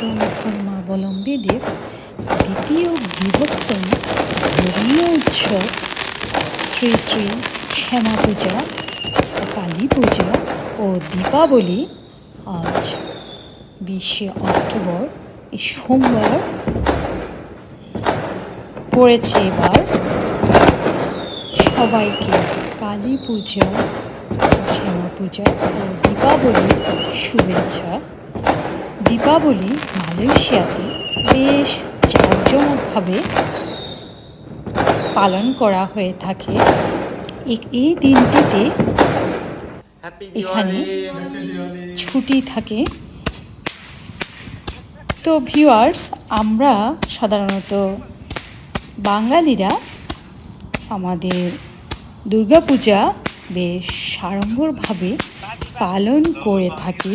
সনাতন ধর্মাবলম্বীদের দ্বিতীয় বৃহত্তম ধর্মীয় উৎসব শ্রী শ্রী শ্যামা পূজা কালী পূজা ও দীপাবলি। আজ বিশে অক্টোবর সোমবার পড়েছে এবার। সবাইকে কালী পূজা, শ্যামা পূজা ও দীপাবলির শুভেচ্ছা। দীপাবলি মালয়েশিয়াতে বেশ জাঁকজমকভাবে পালন করা হয়ে থাকে। এই দিনটিতে এখানে ছুটি থাকে। তো ভিউয়ার্স আমরা সাধারণত বাঙালিরা আমাদের দুর্গাপূজা বেশ সাড়ম্বরভাবে পালন করে থাকি।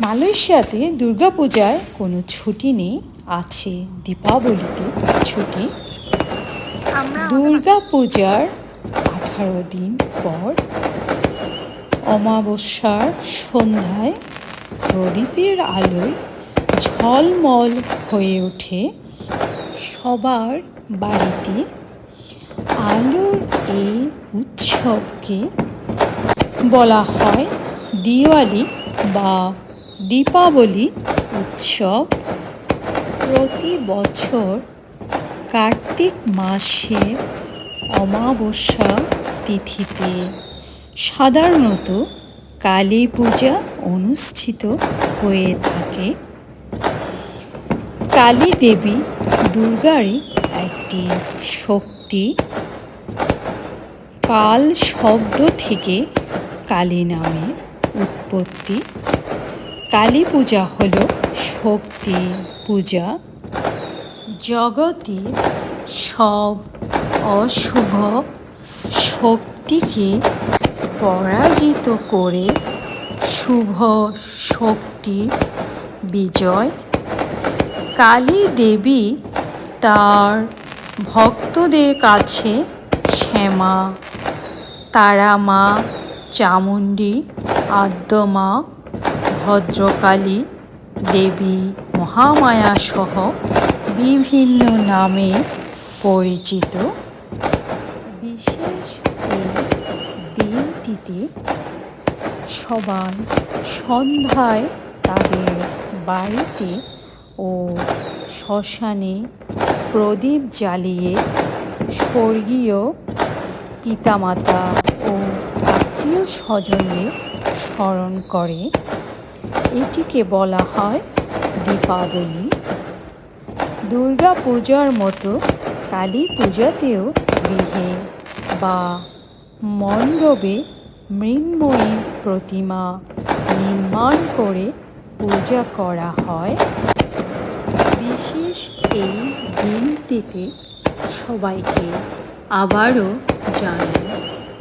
মালয়েশিয়াতে দুর্গাপূজায় কোনো ছুটি নেই, আছে দীপাবলিতে ছুটি। দুর্গা পূজার আঠারো দিন পর অমাবস্যার সন্ধ্যায় প্রদীপের আলোয় ঝলমল হয়ে ওঠে সবার বাড়িতে। আলোর এই উৎসবকে বলা হয় দিওয়ালি বা দীপাবলি উৎসব প্রতি বছর কার্তিক মাসে অমাবস্যা তিথিতে সাধারণত কালী পূজা অনুষ্ঠিত হয়ে থাকে। কালী দেবী দুর্গারই একটি শক্তি। কাল শব্দ থেকে কালী নামে উৎপত্তি। কালী পূজা হল শক্তি পূজা। জগতে সব অশুভ শক্তিকে পরাজিত করে শুভ শক্তি বিজয়। কালী দেবী তার ভক্তদের কাছে শ্যামা তারা মা চামুণ্ডী, আদ্যমা ভদ্রকালী দেবী মহামায়া সহ বিভিন্ন নামে পরিচিত। বিশেষ এই দিনটিতে সবাই সন্ধ্যায় তাদের বাড়িতে ও শ্মশানে প্রদীপ জ্বালিয়ে স্বর্গীয় পিতামাতা ও আত্মীয় স্বজনদের স্মরণ করে। এটিকে বলা হয় দীপাবলি। দুর্গা পূজার মতো কালী পূজাতেও গৃহে বা মণ্ডপে মৃন্ময়ী প্রতিমা নির্মাণ করে পূজা করা হয়। বিশেষ এই দিনটিতে সবাইকে আবারও জানাই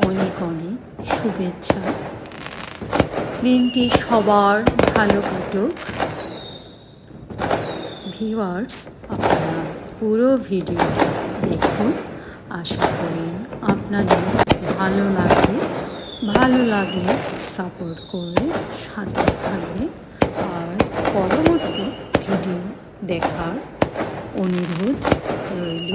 অনেক অনেক শুভেচ্ছা। দিনটি সবার ভালো কাটুক। ভিউয়ার্স, আপনারা পুরো ভিডিওটি দেখুন। আশা করি আপনাদের ভালো লাগবে। ভালো লাগলে সাপোর্ট করবে সাথে থাকবে আর পরবর্তী ভিডিও দেখার অনুরোধ রইল।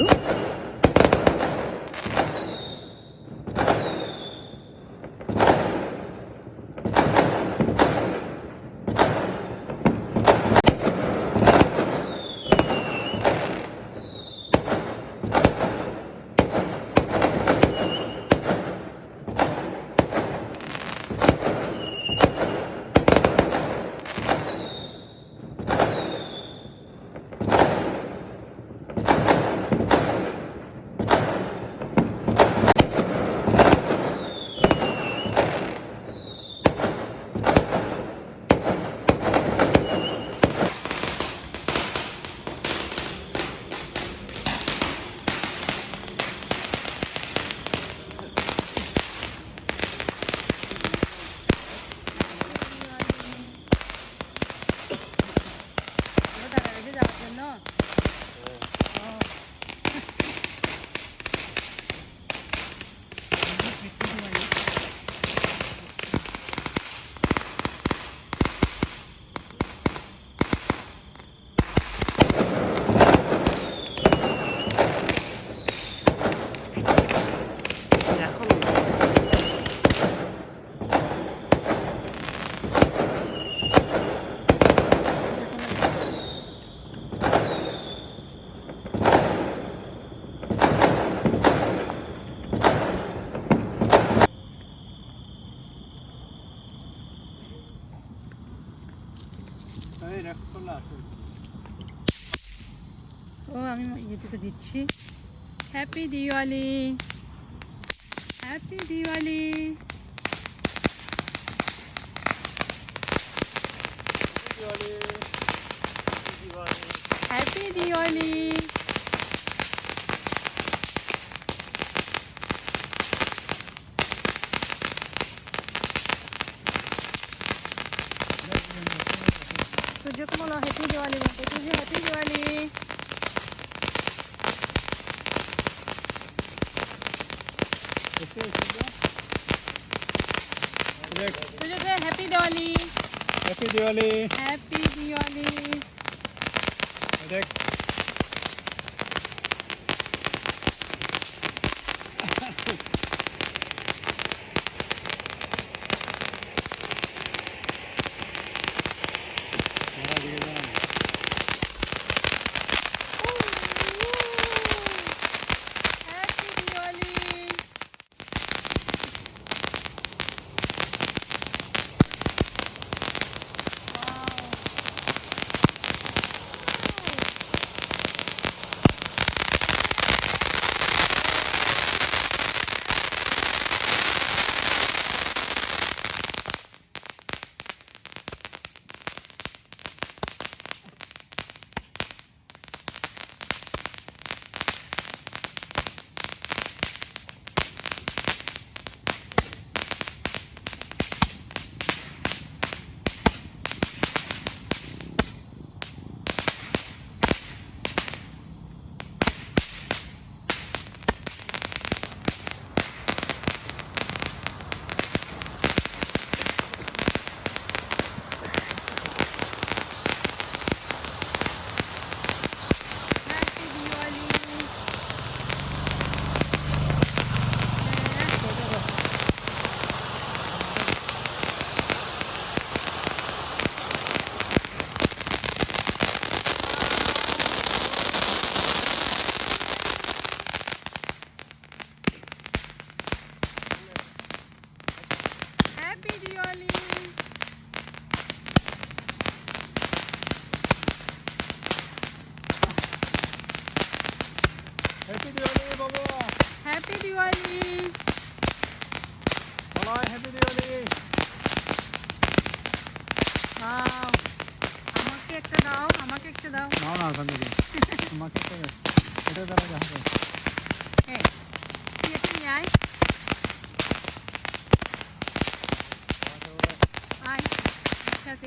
จากเพิ่นเนาะ ও আমি ইউটিউবে দিচ্ছি। Happy Diwali happy Diwali happy Diwali Rutuji तुम्हाला हॅपी दिवाळी म्हणते तुझी हॅपी दिवाळी तुझे ते happy Diwali happy Diwali happy Diwali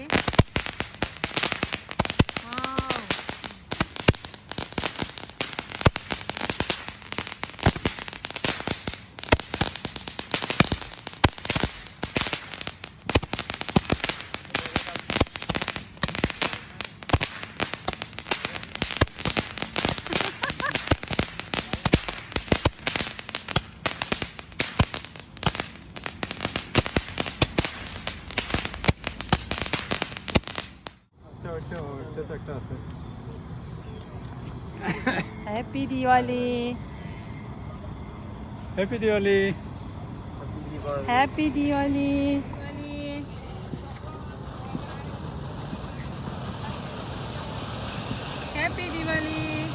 Bye. Happy Diwali! Happy Diwali! Happy Diwali! Happy Diwali!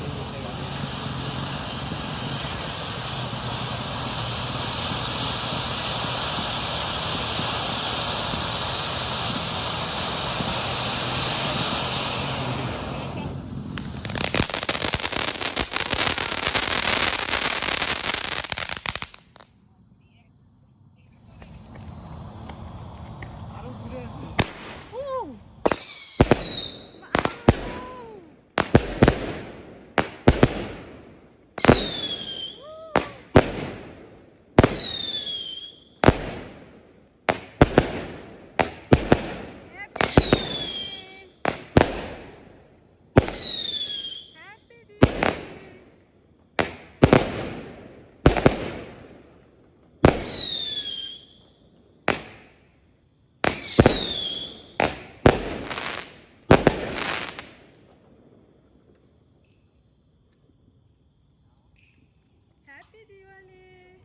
喜欢你。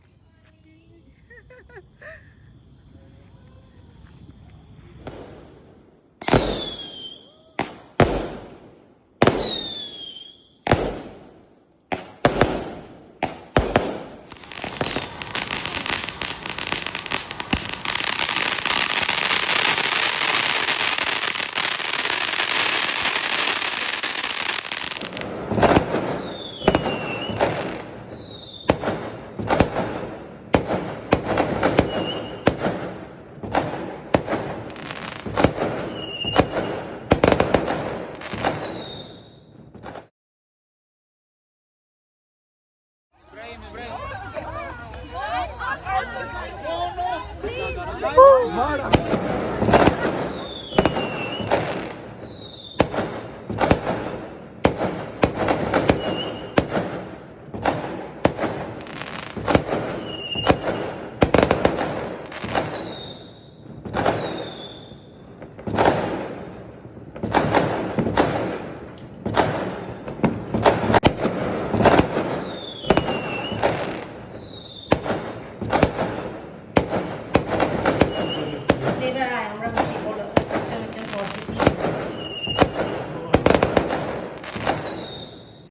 hebreo.